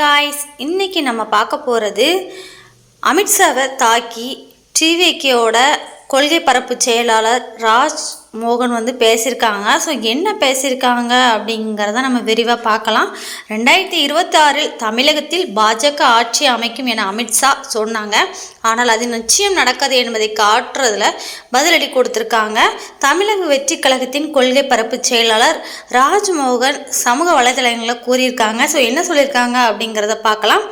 Guys இன்னைக்கு நம்ம பார்க்க போகிறது அமித்ஷாவை தாக்கி டிவிகேயோட கொள்கை பரப்பு செயலாளர் ராஜ் மோகன் வந்து பேசியிருக்காங்க. ஸோ என்ன பேசியிருக்காங்க அப்படிங்கிறத நம்ம விரிவாக பார்க்கலாம். ரெண்டாயிரத்தி இருபத்தாறில் தமிழகத்தில் பாஜக ஆட்சி அமைக்கும் என அமித்ஷா சொன்னாங்க. ஆனால் அது நிச்சயம் நடக்காது என்பதை காட்டுறதுல பதிலடி கொடுத்துருக்காங்க. தமிழக வெற்றி கழகத்தின் கொள்கை பரப்பு செயலாளர் ராஜ்மோகன் சமூக வலைதளங்களில் கூறியிருக்காங்க. ஸோ என்ன சொல்லியிருக்காங்க அப்படிங்கிறத பார்க்கலாம்.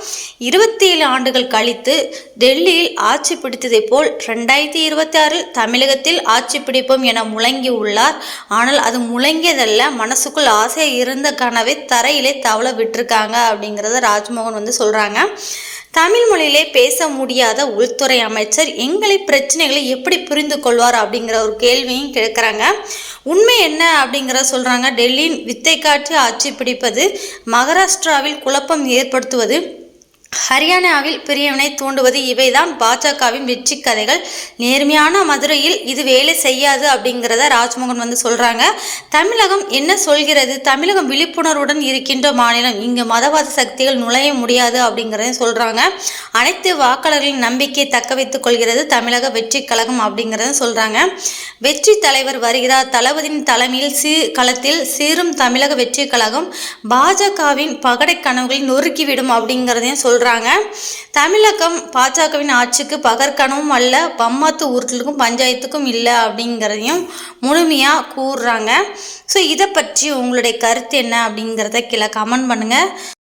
இருபத்தி ஏழு ஆண்டுகள் கழித்து டெல்லியில் ஆட்சி பிடித்ததை போல் ரெண்டாயிரத்தி இருபத்தி ஆறில் தமிழகத்தில் ஆட்சி பிடிப்போம் என முழங்கி உள்ளார் ஆனால் அது முழங்கியதல்ல மனசுக்குள் ஆசை இருந்த கனவை தரையிலே தவள விட்டிருக்காங்க அப்படிங்கிறத ராஜ்மோகன் வந்து சொல்கிறாங்க தமிழ் மொழியிலே பேச முடியாத உள்துறை அமைச்சர் எங்களை பிரச்சனைகளை எப்படி புரிந்து கொள்வார் அப்படிங்கிற ஒரு கேள்வியும் கேட்குறாங்க. உண்மை என்ன அப்படிங்கிற சொல்கிறாங்க டெல்லியின் வித்தை காட்டி ஆட்சி பிடிப்பது மகாராஷ்டிராவில் குழப்பம் ஏற்படுத்துவது ஹரியானாவில் பிரியவினை தூண்டுவது இவைதான் பாஜகவின் வெற்றி கதைகள். நேர்மையான மதுரையில் இது வேலை செய்யாது அப்படிங்கிறத ராஜ்மோகன் வந்து சொல்றாங்க. தமிழகம் என்ன சொல்கிறது? தமிழகம் விழிப்புணர்வுடன் இருக்கின்ற மாநிலம். இங்கு மதவாத சக்திகள் நுழைய முடியாது அப்படிங்கிறதையும் சொல்றாங்க. அனைத்து வாக்காளர்களின் நம்பிக்கையை தக்க வைத்துக் கொள்கிறது தமிழக வெற்றி கழகம் அப்படிங்கிறத சொல்றாங்க. வெற்றி தலைவர் வருகிறார். தளபதியின் தலைமையில் சீ களத்தில் சீரும் தமிழக வெற்றி கழகம் பாஜகவின் பகடை கனவுகளை நொறுக்கிவிடும் அப்படிங்கிறதையும் சொல்கிறாங்க தமிழகம் பாஜகவின் ஆட்சிக்கு பகற்கனவும் அல்ல பம்மாத்து ஊர்களுக்கும் பஞ்சாயத்துக்கும் இல்லை அப்படிங்கிறதையும் முழுமையாக கூறுறாங்க. ஸோ இதை பற்றி உங்களுடைய கருத்து என்ன அப்படிங்கிறத கீழே கமெண்ட் பண்ணுங்கள்